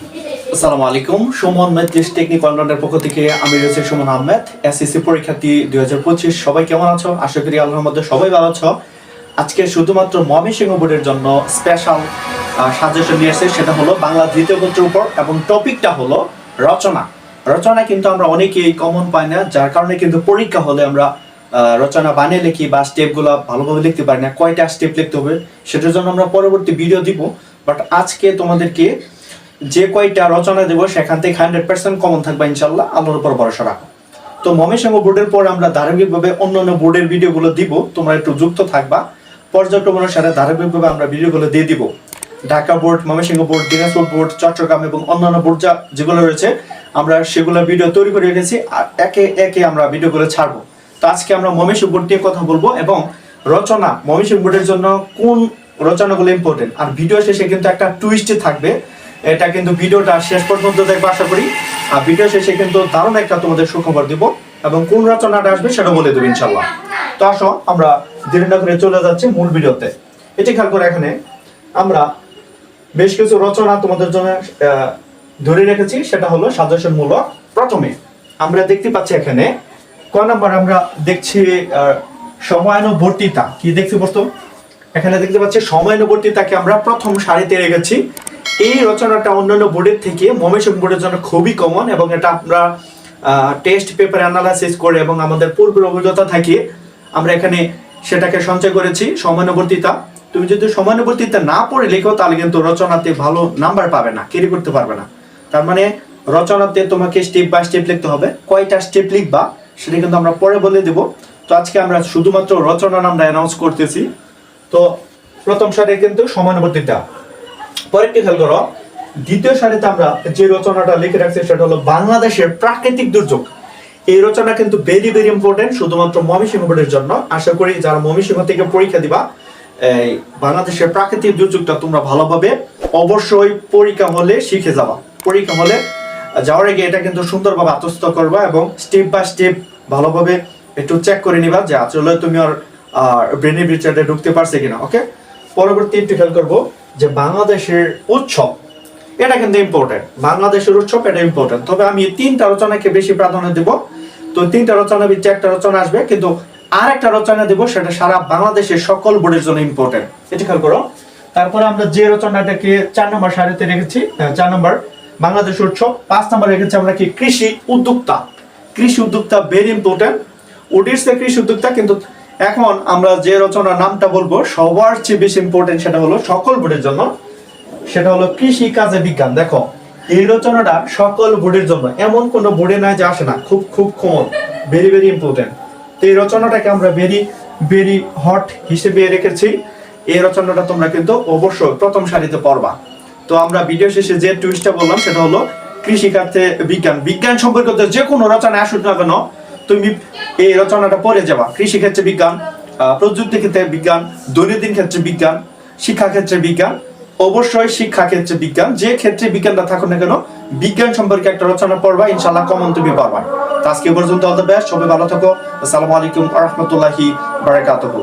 আসসালামু আলাইকুম। Suman Mathews technique allrounder পক্ষ থেকে আমি রয়েছে সুমন আহমেদ, এসএসসি পরীক্ষার্থী দুই হাজার পঁচিশ। সবাই কেমন আছো? আশা করি আল্লাহর মধ্যে সবাই ভালো আছো। আজকে শুধুমাত্র ময়মনসিংহ বোর্ডের জন্য স্পেশাল সাজেশন নিয়ে এসেছে, সেটা হলো বাংলা দ্বিতীয় পত্রের উপর এবং টপিকটা হলো রচনা। রচনা কিন্তু আমরা অনেকেই কমন পাই না, যার কারণে কিন্তু পরীক্ষা হলে আমরা রচনা বানিয়ে লিখি বা স্টেপগুলো ভালোভাবে লিখতে পারি না, কয়টা স্টেপ লিখতে হবে, সেটার জন্য আমরা পরবর্তী ভিডিও দিব। বাট আজকে তোমাদেরকে যে কয়টা রচনা দেবো, সেখান থেকে হান্ড্রেড পার্সেন্ট কমন থাকবে ইনশাল্লাহ, আল্লাহর উপর ভরসা রাখো। তো ময়মনসিংহ বোর্ডের পর আমরা ধারাবাহিকভাবে অন্যান্য বোর্ডের ভিডিওগুলো দিব, তোমরা একটু যুক্ত থাকবা। পর্যায়ক্রমণের সাথে ধারাবাহিকভাবে আমরা ভিডিওগুলো দিয়ে দিব। Dhaka board Mymensingh board, Dinajpur board, Chittagong এবং অন্যান্য বোর্ড যা যেগুলো রয়েছে, আমরা সেগুলো ভিডিও তৈরি করে রেখেছি, আর একে একে আমরা ভিডিওগুলো ছাড়বো। তো আজকে আমরা ময়মনসিংহ বোর্ড নিয়ে কথা বলব, এবং রচনা ময়মনসিংহ বোর্ডের জন্য কোন রচনাগুলো ইম্পর্টেন্ট আর ভিডিও শেষে কিন্তু একটা টুইস্টে থাকবে এটা কিন্তু ভিডিওটা শেষ পর্যন্ত দেখব, আশা করি। আর ভিডিও শেষে কিন্তু দারুণ একটা তোমাদের সুখবর দিব এবং কোন রচনাটা আসবে সেটা বলে দেবো, ইনশাল্লাহ। তো আসো, আমরা না করে চলে যাচ্ছি মূল ভিডিওতে। এটি খেয়াল করে এখানে আমরা বেশ কিছু রচনা তোমাদের জন্য ধরে রেখেছি। সেটা হলো সাজেশনমূলক প্রথমে। আমরা দেখতে পাচ্ছি এখানে ক নাম্বার আমরা দেখছি সময়ানুবর্তিতা। কি দেখতে বস্তু? এখানে দেখতে পাচ্ছি সময়ানুবর্তিতাকে আমরা প্রথম সারিতে রেখেছি এই রচনাটা অন্যান্য বোর্ডের থেকে মমেশন বোর্ডের জন্য খুবই কমন এবং এটা আমরা টেস্ট পেপার অ্যানালাইসিস করে এবং আমাদের পূর্বের অভিজ্ঞতা থেকে আমরা এখানে সেটাকে সঞ্চয় করেছি, সমানুবর্তিতা। তুমি যদি সমানুবর্তিতা না পড়ে লেখো, তাহলে কিন্তু রচনাতে ভালো নাম্বার পাবে না ক্যারি করতে পারবে না। তার মানে রচনাতে তোমাকে স্টেপ বাই স্টেপ লিখতে হবে, কয়টা স্টেপ লিখবা সেটা কিন্তু আমরা পরে বলে দেব। তো আজকে আমরা শুধুমাত্র রচনা নামটা অ্যানাউন্স করতেছি। তো প্রথম সারে কিন্তু সমানুবর্তিতা। পরেরটি খেয়াল করো। দ্বিতীয় সারিতে আমরা যে রচনাটা লিখে রাখছি সেটা হলো বাংলাদেশের প্রাকৃতিক দুর্যোগ। এই রচনা কিন্তু ভেরি ভেরি ইম্পর্টেন্ট শুধুমাত্র ময়মনসিংহ বোর্ডের জন্য। আশা করি যারা ময়মনসিংহ থেকে পরীক্ষা দিবা, এই বাংলাদেশের প্রাকৃতিক দুর্যোগটা তোমরা ভালোভাবে অবশ্যই পরীক্ষা হলে শিখে যাবা। পরীক্ষা হলে যাওয়ার আগে এটা কিন্তু সুন্দরভাবে আত্মস্থ করবা এবং স্টেপ বাই স্টেপ ভালোভাবে একটু চেক করে নিবা যে আসলে তুমি আর ব্রেনের বিচারে ঢুকতে পারছে কিনা ওকে পরবর্তী একটু খেয়াল করব। যে বাংলাদেশের উৎসব, এটা কিন্তু ইম্পর্টেন্ট বাংলাদেশের উৎসব, এটা ইম্পর্টেন্ট তবে আমি তিনটা রচনাকে বেশি প্রাধান্য দেব। তো তিনটা রচনা ভিত্তি একটা রচনা আসবে, কিন্তু আর একটা রচনা দেব, সেটা সারা বাংলাদেশের সকল বোর্ডের জন্য ইম্পর্টেন্ট এটি খেয়াল করো। তারপরে আমরা যে রচনাটাকে চার নম্বর সারিতে রেখেছি চার নম্বর, বাংলাদেশ উৎসব। পাঁচ নম্বর রেখেছি আমরা কি? কৃষি উদ্যোক্তা। কৃষি উদ্যোক্তা ভেরি ইম্পর্টেন্ট ওডিসে কৃষি উদ্যোক্তা, কিন্তু এখন আমরা যে রচনার নামটা বলব, সবার চেয়ে বেশি ইম্পর্টেন্ট সেটা হলো সকল বোর্ডের জন্য। সেটা হলো কৃষি কাজে বিজ্ঞান। দেখো, এই রচনাটা সকল বোর্ডের জন্য। এমন কোন বোর্ডে নাই যে আসে না। খুব খুব কমন ভেরি ভেরি ইম্পর্টেন্ট তো এই রচনাটাকে আমরা ভেরি ভেরি হট হিসেবে রেখেছি। এই রচনাটা তোমরা কিন্তু অবশ্যই প্রথম সারিতে পড়বা। তো আমরা ভিডিও শেষে যে টুইস্টটা বললাম, সেটা হলো কৃষি খাতে বিজ্ঞান। বিজ্ঞান সম্পর্কিত যে কোনো রচনা আসুক না কেন তুমি এই রচনাটা পড়ে যাবা। কৃষি ক্ষেত্রে বিজ্ঞান প্রযুক্তি ক্ষেত্রে বিজ্ঞান, দৈনন্দিন ক্ষেত্রে বিজ্ঞান, শিক্ষা ক্ষেত্রে বিজ্ঞান, অবশ্যই শিক্ষা ক্ষেত্রে বিজ্ঞান, যে ক্ষেত্রে বিজ্ঞানটা থাকুক না কেন, বিজ্ঞান সম্পর্কে একটা রচনা পড়বা ইনশাল্লাহ কমন তুমি পারবা। আজকে পর্যন্ত অল দ্য বেস্ট সবাই ভালো থাকো। আসসালামু আলাইকুম রহমতুল্লাহি বারাকাতুহু।